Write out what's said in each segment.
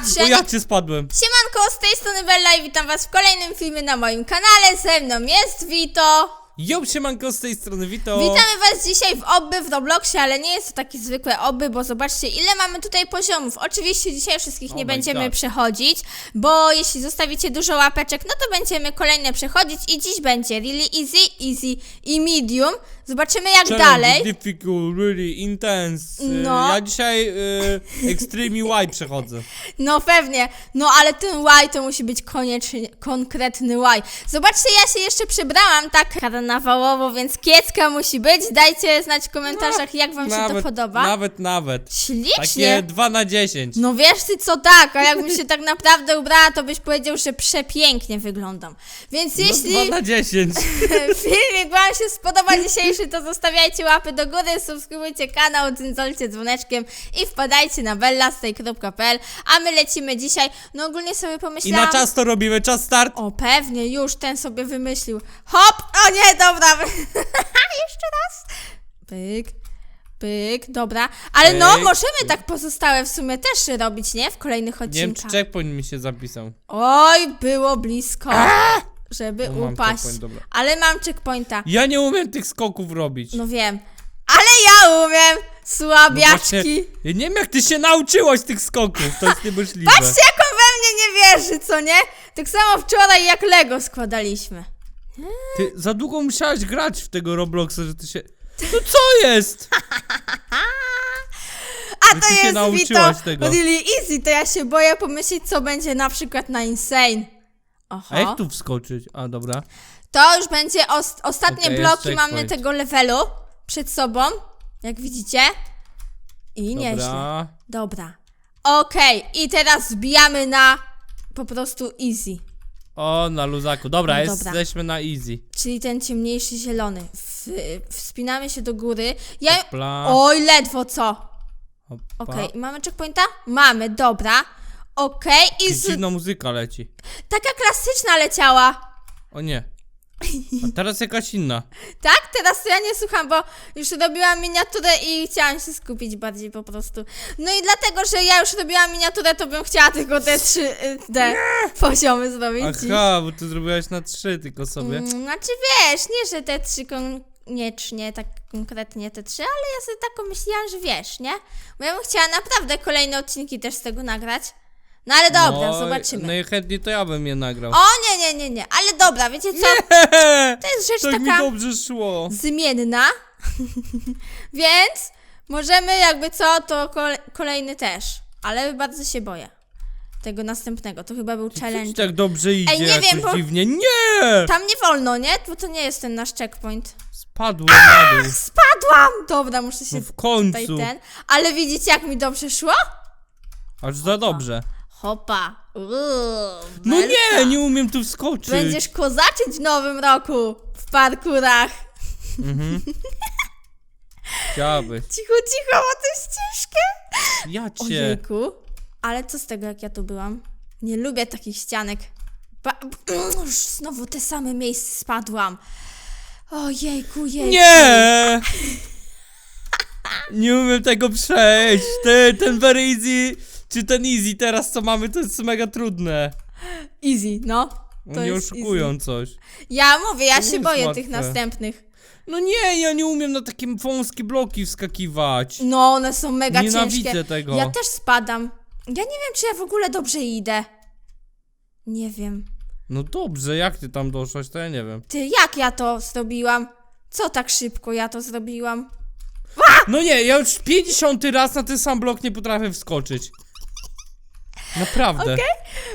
patrzę. Bo ja cię spadłem. Siemanko, z tej strony Bella i witam was w kolejnym filmie na moim kanale. Ze mną jest Vito. Jo, siemanko, z tej strony Wito. Witamy was dzisiaj w obby w Robloxie, ale nie jest to takie zwykłe obby, bo zobaczcie ile mamy tutaj poziomów. Oczywiście dzisiaj wszystkich Oh nie my będziemy God. przechodzić, bo jeśli zostawicie dużo łapeczek, no to będziemy kolejne przechodzić i dziś będzie really easy, easy i medium. Zobaczymy jak Challenge dalej. difficult, really intense. Y, No. Ja dzisiaj y, Extreme Y przechodzę. No pewnie, no ale ten Y to musi być koniecznie konkretny Y. Zobaczcie, ja się jeszcze przebrałam tak karnawałowo, więc kiecka musi być. Dajcie znać w komentarzach, jak wam się to podoba. Nawet, nawet. Ślicznie. Takie 2 na 10. No wiesz ty co tak, a jakbym się tak naprawdę ubrała, to byś powiedział, że przepięknie wyglądam. Więc No, jeśli 2 na 10. filmik wam się spodoba dzisiejszy, to zostawiajcie łapy do góry, subskrybujcie kanał, dzwoncie dzwoneczkiem i wpadajcie na bellastay.pl, a my lecimy dzisiaj. No ogólnie sobie I pomyślałam... na czas to robimy, czas start. O, pewnie, już ten sobie wymyślił. Hop! O nie, dobra. Jeszcze raz. Pyk, pyk, dobra. Ale no, Pyk, możemy tak pozostałe w sumie też robić, nie? W kolejnych Nie wiem, czy odcinkach. checkpoint mi się zapisał. Oj, było blisko, żeby No, mam upaść. checkpoint, dobra. Ale mam checkpointa. Ja nie umiem tych skoków robić. No wiem. Ale ja umiem! No Słabiaczki! ja nie wiem, jak ty się nauczyłaś tych skoków, to jest niemożliwe. Patrzcie, jak on we mnie nie wierzy, co nie? Tak samo wczoraj, jak Lego składaliśmy. Ty za długo musiałaś grać w tego Robloxa, że ty się... No co jest? A Że to ty się jest nauczyłaś Vito tego. really easy, to ja się boję pomyśleć, co będzie na przykład na Insane. Oho. A jak tu wskoczyć? A, dobra. To już będzie os ostatnie Okej, jest bloki mamy checkpoint. tego levelu przed sobą, jak widzicie. I nieźle. Dobra. Dobra. Okej, i teraz zbijamy na po prostu easy. O, na luzaku. Dobra, No dobra. jesteśmy na easy. Czyli ten ciemniejszy zielony. W, wspinamy się do góry. Ja. Oj, ledwo co. Okej, mamy checkpointa? Mamy, dobra. Okej, i z... Dziwna muzyka leci. Taka klasyczna leciała. O nie. A teraz jakaś inna. Tak? Teraz to ja nie słucham, bo już robiłam miniaturę i chciałam się skupić bardziej po prostu. No i dlatego, że ja już robiłam miniaturę, to bym chciała tylko te trzy y, te poziomy zrobić. Aha, bo ty zrobiłaś na trzy tylko sobie. Mm, Znaczy wiesz, nie, że te trzy koniecznie, tak konkretnie te trzy, ale ja sobie tak myślałam, że wiesz, nie? Bo ja bym chciała naprawdę kolejne odcinki też z tego nagrać. No ale dobra, no, zobaczymy. Najchętniej to ja bym je nagrał. O nie, nie, nie, nie, ale dobra, wiecie co? To jest rzecz tak mi taka dobrze szło. zmienna, więc możemy jakby co, to kole kolejny też, ale bardzo się boję tego następnego, to chyba był Co ci challenge. tak dobrze idzie, nie jakoś wiem, bo- dziwnie. Nie! Tam nie wolno, nie? Bo to nie jest ten nasz checkpoint. Spadłem na dół. Spadłam! Dobra, muszę się No w tutaj końcu. ten. Ale widzicie, jak mi dobrze szło? Aż za dobrze. Hopa. Uuu, No belka. nie, nie umiem tu wskoczyć. Będziesz kozaczyć w nowym roku w parkurach. Chciałabyś. Cicho, cicho, to jest ciężkie. Ja cię. Ojejku. Ale co z tego, jak ja tu byłam? Nie lubię takich ścianek. Ba już znowu te same miejsce spadłam. Ojejku, jejku. Nie! Nie umiem tego przejść. Ty, ten easy, czy ten easy teraz co mamy, to jest mega trudne. Easy, no. To Oni jest oszukują easy. coś. Ja mówię, ja To nie się jest boję łatwe. tych następnych. No nie, ja nie umiem na takie wąskie bloki wskakiwać. No, one są mega Nienawidzę ciężkie. tego. Ja też spadam. Ja nie wiem, czy ja w ogóle dobrze idę. Nie wiem. No dobrze, jak ty tam doszłaś, to ja nie wiem. Ty, jak ja to zrobiłam? Co tak szybko ja to zrobiłam? No nie, ja już 50 raz na ten sam blok nie potrafię wskoczyć. Naprawdę.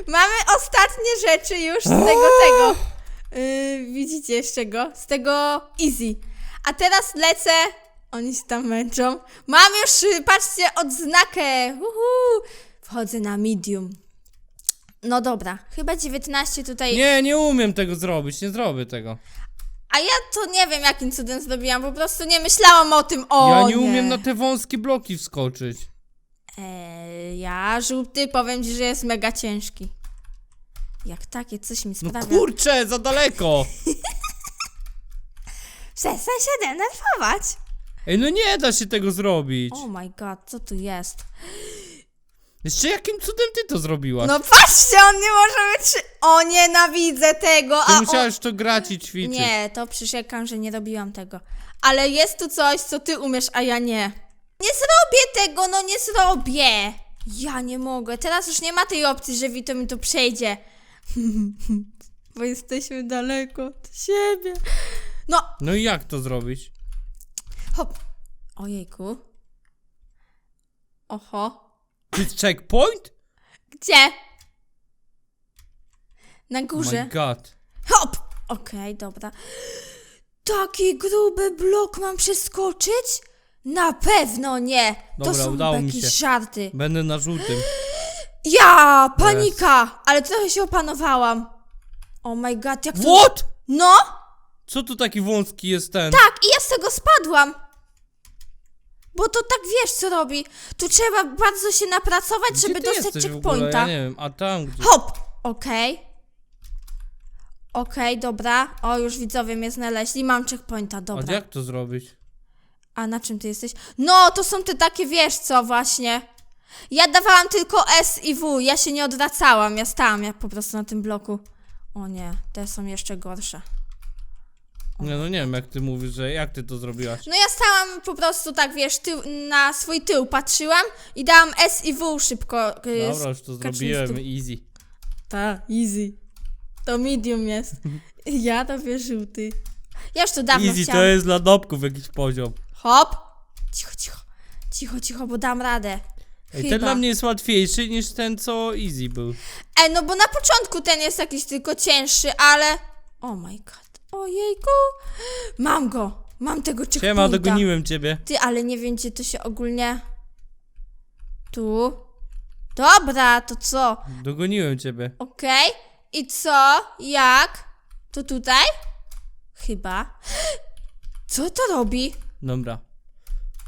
Mamy ostatnie rzeczy już z tego, tego. Yy, widzicie z czego? Z tego easy. A teraz lecę. Oni się tam męczą. Mam już, y, patrzcie, odznakę. Uhu. Wchodzę na medium. No dobra, chyba 19 tutaj. Nie, nie umiem tego zrobić, nie zrobię tego. A ja to nie wiem, jakim cudem zrobiłam. Po prostu nie myślałam o tym. O, ja nie, umiem na te wąskie bloki wskoczyć. Eee, ja żółty powiem ci, że jest mega ciężki. Jak takie coś mi No sprawia. kurczę, za daleko. Przestań się denerwować. Ej, no nie da się tego zrobić. Oh my god, co tu jest? Jeszcze jakim cudem ty to zrobiłaś? No patrzcie, on nie może być... O, nienawidzę tego, ty a to grać i ćwiczyć. Nie, to przyrzekam, że nie robiłam tego. Ale jest tu coś, co ty umiesz, a ja nie. Nie zrobię tego, no nie zrobię. Ja nie mogę. Teraz już nie ma tej opcji, że Wito mi tu przejdzie. Bo jesteśmy daleko od siebie. No, No i jak to zrobić? hop. Ojejku. Oho. To jest checkpoint? Gdzie? Na Oh górze. my god. Hop! Okej, dobra. Taki gruby blok mam przeskoczyć? Na pewno nie! to Dobra, są udało mi jakieś się. żarty. Będę na żółtym. Ja! Panika! Ale trochę się opanowałam. Oh my god, jak to... What? No! Co tu taki wąski jest ten? Tak, i ja z tego spadłam. Bo to tak wiesz, co robi. Tu trzeba bardzo się napracować, Gdzie żeby ty dostać jesteś w ogóle? checkpointa. Ja nie wiem, a tam gdzie? Hop! Okej. Okej, dobra. O, już widzowie mnie znaleźli. Mam checkpointa, A dobra. jak to zrobić? A na czym ty jesteś? No, to są te takie, wiesz co, właśnie. Ja dawałam tylko S i W, ja się nie odwracałam, ja stałam ja po prostu na tym bloku. O nie, te są jeszcze gorsze. Nie, no nie wiem, jak ty mówisz, że jak ty to zrobiłaś? No ja stałam po prostu tak, wiesz, tył, na swój tył patrzyłam i dałam S i W szybko. y, Dobra, już to skacząc zrobiłem, easy. Ta, easy. To medium jest. Ja to wiesz, żółty. Ja już to dawno Easy chciałam. to jest dla nopków jakiś poziom. Hop! Cicho, cicho. Cicho, cicho, bo dam radę. Ej, Chyba. ten dla mnie jest łatwiejszy niż ten, co easy był. Ej, no bo na początku ten jest jakiś tylko cięższy, ale... Oh my god. Ojejku. Mam go. Mam tego Siema, checkpointa. dogoniłem ciebie. Ty, ale nie wiem, gdzie to się ogólnie... Tu. Dobra, to co? Dogoniłem ciebie. Okej. I co? Jak? To tutaj? Chyba. Co to robi? Dobra.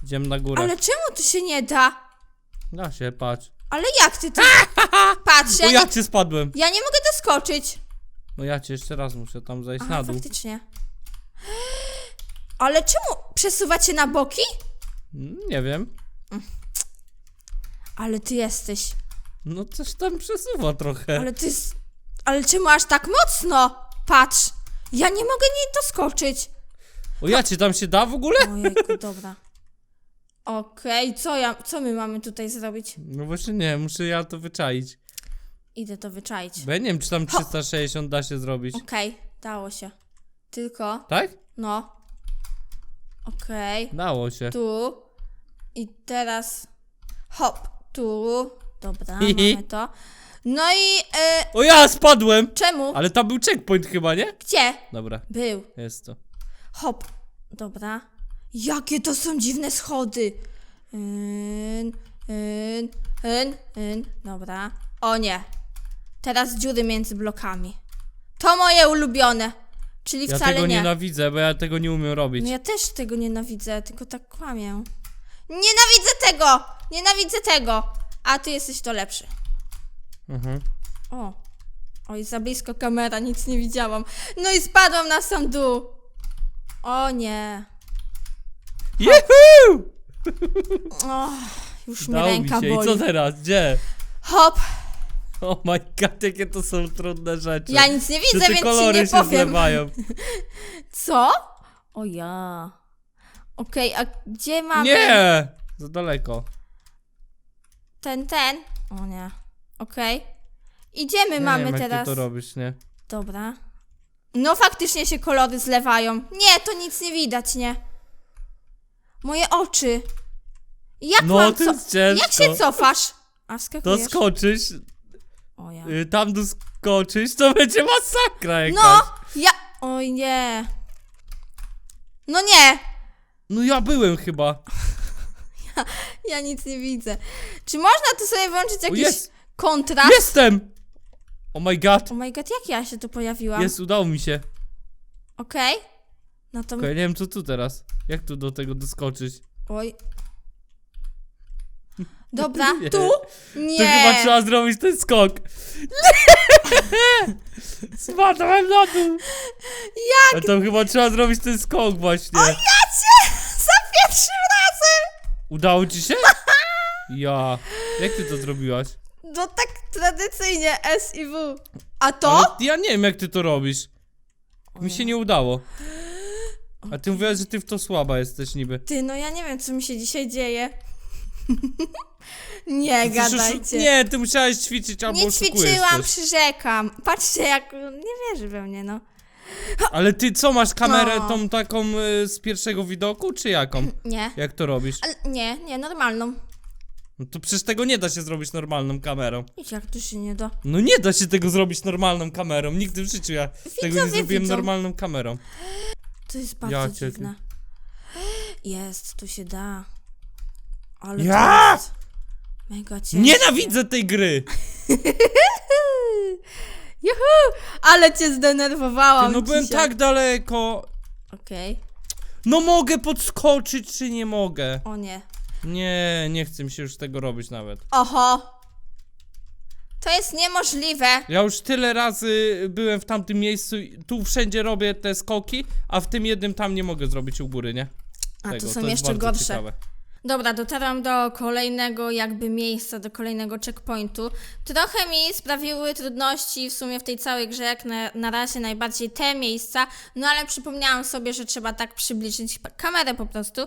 Idziemy na górę. Ale czemu tu się nie da? Da się, patrz. Ale jak ty tu... Patrz, ja O, nie, ja cię spadłem. ja nie mogę doskoczyć. No ja cię jeszcze raz muszę tam zejść Aha, na dół. faktycznie. Ale czemu przesuwać się na boki? Mm, Nie wiem. Ale ty jesteś. No coś tam przesuwa trochę. Ale ty. s- Ale czemu aż tak mocno? Patrz. Ja nie mogę nie doskoczyć. O ja cię tam się da w ogóle? Ojejku, dobra. Okej, co ja. Co my mamy tutaj zrobić? No właśnie nie, muszę ja to wyczaić. Idę to wyczaić. Bo ja nie wiem, czy tam 360 da się zrobić. Okej, dało się. Tylko, Tak? no. Okej, Dało się. tu. I teraz. Hop, tu. Dobra, mamy to. No i. E, O ja spadłem! czemu? Ale tam był checkpoint chyba, nie? Gdzie? Dobra, Był. jest to. Hop. Dobra. Jakie to są dziwne schody. Yn, yn, yn, yn. Dobra. O nie. Teraz dziury między blokami. To moje ulubione. Czyli Ja wcale tego nie. nienawidzę, bo ja tego nie umiem robić. No ja też tego nienawidzę, tylko tak kłamię. Nienawidzę tego! Nienawidzę tego! A ty jesteś to lepszy. Mhm. O. Oj, za blisko kamera, nic nie widziałam. No i spadłam na sam dół. O nie. Juhu! O, już mnie Dało mi ręka się. I boli. co teraz? Gdzie? Hop! Oh my god, jakie to są trudne rzeczy. Ja nic nie widzę, te więc ci kolory nie się powiem. zlewają. Co? O ja. Okej, a gdzie mamy Nie! Za daleko. ten, ten? O nie. Okej. Idziemy Ja mamy nie wiem, teraz. Jak ty to robisz, nie? Dobra. No faktycznie się kolory zlewają. Nie, to nic nie widać, nie. Moje oczy. Jak No, mam to co... jest ciężko. Jak się cofasz? A wskakujesz? Doskoczysz, O ja. y, tam doskoczysz, to będzie masakra jakaś. No, ja... Oj nie. No nie. No ja byłem chyba. Ja nic nie widzę. Czy można tu sobie włączyć jakiś jest! kontrast? Jestem! Oh my god. Oh my god, jak ja się tu pojawiłam? Jest, udało mi się. Okej. No to... Okej, nie wiem co tu teraz. Jak tu do tego doskoczyć? Oj. Dobra, Nie. tu? To Nie. chyba trzeba zrobić ten skok. Spadłem na dół. Jak? Ale to chyba trzeba zrobić ten skok właśnie. Ja cię! Za pierwszym razem! Udało ci się? Ja. Jak ty to zrobiłaś? No tak tradycyjnie S i W. A to? Ale ja nie wiem, jak ty to robisz. Mi się nie udało. A ty mówiłaś, że ty w to słaba jesteś niby. Ty, no ja nie wiem, co mi się dzisiaj dzieje. nie Ty gadajcie. Nie, ty musiałeś ćwiczyć albo Nie oszukujesz ćwiczyłam, coś. przyrzekam. Patrzcie, jak nie wierzy we mnie, no. Ale ty co, masz kamerę No. tą taką y, z pierwszego widoku, czy jaką? Nie. Jak to robisz? Ale nie, nie, normalną. No to przecież tego nie da się zrobić normalną kamerą. Idź, jak to się nie da. No nie da się tego zrobić normalną kamerą. Nigdy w życiu ja tego nie Widzowie zrobiłem widzą. normalną kamerą. To jest bardzo Ja cię- dziwne. Jest, tu się da. Ale Ja! to jest mega ciężkie. Nienawidzę tej gry! Juhu! Ale cię zdenerwowałam Ty, no byłem dzisiaj. tak daleko. Okej. No mogę podskoczyć, czy nie mogę? O nie. Nie, nie chcę mi się już tego robić nawet. Oho! To jest niemożliwe. Ja już tyle razy byłem w tamtym miejscu, i tu wszędzie robię te skoki, a w tym jednym tam nie mogę zrobić u góry, nie? A tu to są jest jeszcze bardzo gorsze. ciekawe. Dobra, dotarłam do kolejnego jakby miejsca, do kolejnego checkpointu. Trochę mi sprawiły trudności w sumie w tej całej grze, jak na, na razie najbardziej te miejsca, no ale przypomniałam sobie, że trzeba tak przybliżyć kamerę po prostu,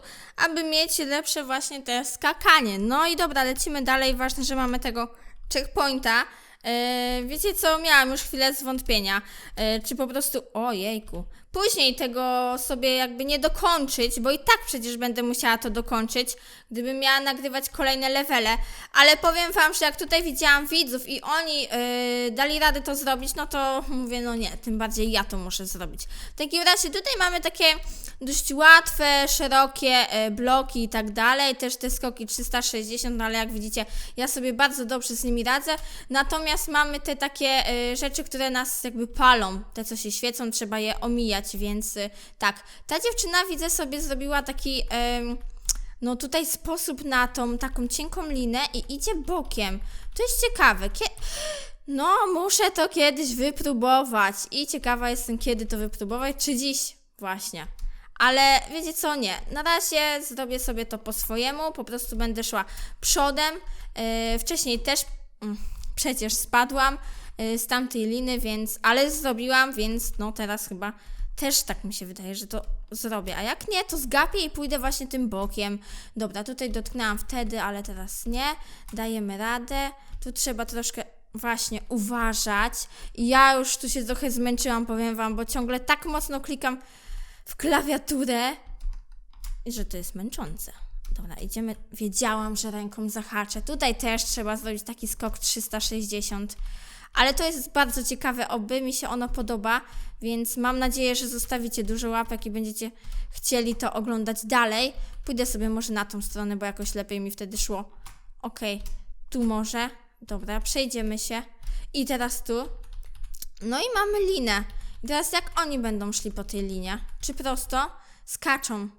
aby mieć lepsze właśnie te skakanie. No i dobra, lecimy dalej, ważne, że mamy tego checkpointa. E, wiecie co, miałam już chwilę zwątpienia, e, czy po prostu, ojejku, później tego sobie jakby nie dokończyć, bo i tak przecież będę musiała to dokończyć, gdybym miała nagrywać kolejne levele, ale powiem wam, że jak tutaj widziałam widzów i oni e, dali radę to zrobić, no to mówię, no nie, tym bardziej ja to muszę zrobić. W takim razie tutaj mamy takie dość łatwe, szerokie e, bloki i tak dalej, też te skoki 360, no ale jak widzicie, ja sobie bardzo dobrze z nimi radzę, natomiast mamy te takie e, rzeczy, które nas jakby palą, te co się świecą, trzeba je omijać, więc e, tak, ta dziewczyna widzę sobie zrobiła taki... no tutaj sposób na tą taką cienką linę i idzie bokiem. To jest ciekawe. Kie... No, muszę to kiedyś wypróbować. I ciekawa jestem, kiedy to wypróbować, czy dziś właśnie. Ale wiecie co, nie. Na razie zrobię sobie to po swojemu, po prostu będę szła przodem. Yy, wcześniej też mm, przecież spadłam yy, z tamtej liny, więc, ale zrobiłam, więc no teraz chyba też tak mi się wydaje, że to zrobię. A jak nie, to zgapię i pójdę właśnie tym bokiem. Dobra, tutaj dotknęłam wtedy, ale teraz nie. Dajemy radę. Tu trzeba troszkę właśnie uważać. Ja już tu się trochę zmęczyłam, powiem wam, bo ciągle tak mocno klikam w klawiaturę, że to jest męczące. Dobra, idziemy. Wiedziałam, że ręką zahaczę. Tutaj też trzeba zrobić taki skok 360. Ale to jest bardzo ciekawe, oby mi się ono podoba, więc mam nadzieję, że zostawicie dużo łapek i będziecie chcieli to oglądać dalej. Pójdę sobie może na tą stronę, bo jakoś lepiej mi wtedy szło. Okej, tu może. Dobra, przejdziemy się. I teraz tu. No i mamy linę. I teraz jak oni będą szli po tej linie? Czy prosto? Skaczą.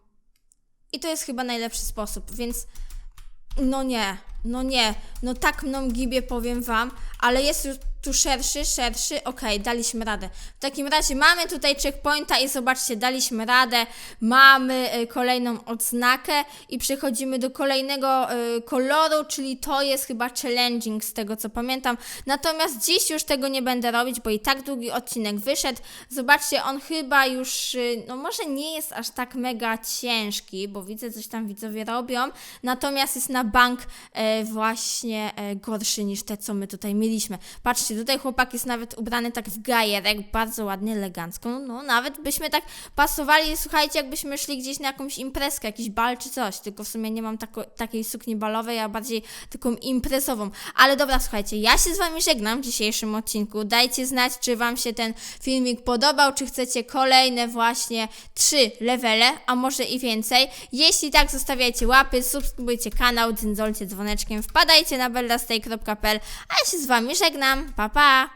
I to jest chyba najlepszy sposób, więc no nie, no nie, no tak mną gibie powiem wam, ale jest już tu szerszy, szerszy, okej, daliśmy radę. W takim razie mamy tutaj checkpointa i zobaczcie, daliśmy radę, mamy y, kolejną odznakę i przechodzimy do kolejnego y, koloru, czyli to jest chyba challenging z tego co pamiętam. Natomiast dziś już tego nie będę robić, bo i tak długi odcinek wyszedł. Zobaczcie, on chyba już, y, no może nie jest aż tak mega ciężki, bo widzę, coś tam widzowie robią, natomiast jest na bank e, właśnie e, gorszy niż te, co my tutaj mieliśmy. Patrzcie, tutaj chłopak jest nawet ubrany tak w gajerek, bardzo ładnie, elegancko, no nawet byśmy tak pasowali, słuchajcie, jakbyśmy szli gdzieś na jakąś imprezkę, jakiś bal czy coś, tylko w sumie nie mam tako, takiej sukni balowej, a bardziej taką imprezową. Ale dobra, słuchajcie, ja się z Wami żegnam w dzisiejszym odcinku. Dajcie znać, czy Wam się ten filmik podobał, czy chcecie kolejne właśnie trzy levele, a może i więcej. Jeśli tak, zostawiajcie łapy, subskrybujcie kanał, dzyndzolcie wpadajcie na bellastay.pl, a ja się z Wami żegnam. Pa, pa!